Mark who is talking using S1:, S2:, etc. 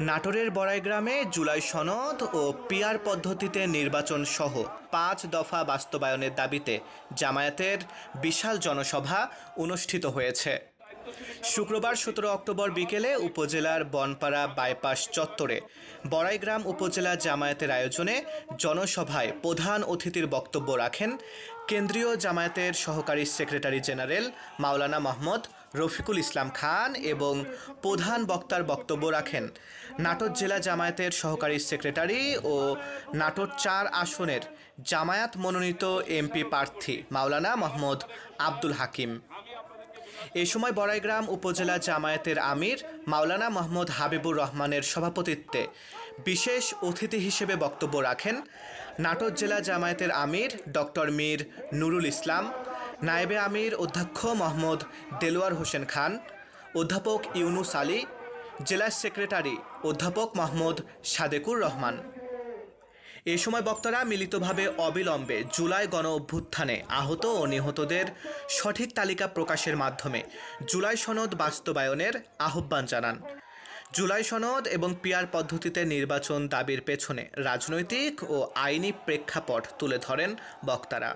S1: নাটোরের বড়াই গ্রামে জুলাই সনদ ও পিয়ার পদ্ধতিতে নির্বাচন সহ পাঁচ দফা বাস্তবায়নের দাবিতে জামায়াতের বিশাল জনসভা অনুষ্ঠিত হয়েছে। শুক্রবার সতেরো অক্টোবর বিকেলে উপজেলার বনপাড়া বাইপাস চত্বরে বড়াইগ্রাম উপজেলা জামায়াতের আয়োজনে জনসভায় প্রধান অতিথির বক্তব্য রাখেন কেন্দ্রীয় জামায়াতের সহকারী সেক্রেটারি জেনারেল মাওলানা মোহাম্মদ রফিকুল ইসলাম খান এবং প্রধান বক্তার বক্তব্য রাখেন। নাটোর জেলা জামায়াতের সহকারী সেক্রেটারি ও নাটোর চার আসনের জামায়াত মনোনীত এমপি প্রার্থী মাওলানা মোহাম্মদ আব্দুল হাকিম। এ সময় বড়াইগ্রাম উপজেলা জামায়াতের আমির মাওলানা মোহাম্মদ হাবিবুর রহমানের সভাপতিত্বে বিশেষ অতিথি হিসেবে বক্তব্য রাখেন নাটোর জেলা জামায়াতের আমির ডক্টর মীর নুরুল ইসলাম নায়েবে আমির অধ্যক্ষ মোহাম্মদ দেলোয়ার হোসেন খান, অধ্যাপক ইউনুস আলী, জেলা সেক্রেটারি অধ্যাপক মোহাম্মদ সাদেকুর রহমান। এ সময় বক্তারা মিলিতভাবে অবিলম্বে জুলাই গণ অভ্যুত্থানে আহত ও নিহতদের সঠিক তালিকা প্রকাশের মাধ্যমে জুলাই সনদ বাস্তবায়নের আহ্বান জানান। জুলাই সনদ এবং পিয়ার পদ্ধতিতে নির্বাচন দাবির পেছনে রাজনৈতিক ও আইনি প্রেক্ষাপট তুলে ধরেন বক্তারা।